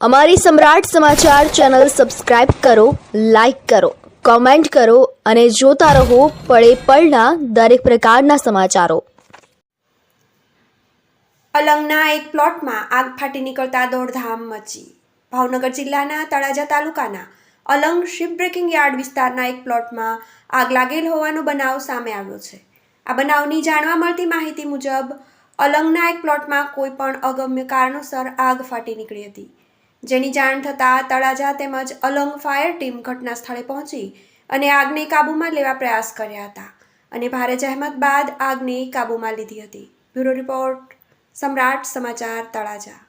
અમારી સમ્રાટ સમાચાર channel subscribe કરો, લાઇક કરો, કોમેન્ટ કરો અને જોતા રહો પળે પળના દરેક પ્રકારના સમાચારો. અલંગના એક પ્લોટમાં આગ ફાટી નીકળતા દોડધામ મચી. ભાવનગર જિલ્લાના તળાજા તાલુકાના અલંગ શિપ બ્રેકિંગ યાર્ડ વિસ્તારના એક પ્લોટમાં આગ લાગેલ હોવાનો બનાવ સામે આવ્યો છે. આ બનાવની જાણવા મળતી માહિતી મુજબ, અલંગના એક પ્લોટમાં કોઈ પણ અગમ્ય કારણોસર આગ ફાટી નીકળી હતી. જેની જાણ થતાં તળાજા તેમજ અલંગ ફાયર ટીમ ઘટના સ્થળે પહોંચી અને આગને કાબૂમાં લેવા પ્રયાસ કર્યા હતા અને ભારે જહેમત બાદ આગને કાબૂમાં લીધી હતી. બ્યુરો રિપોર્ટ સમ્રાટ સમાચાર તળાજા.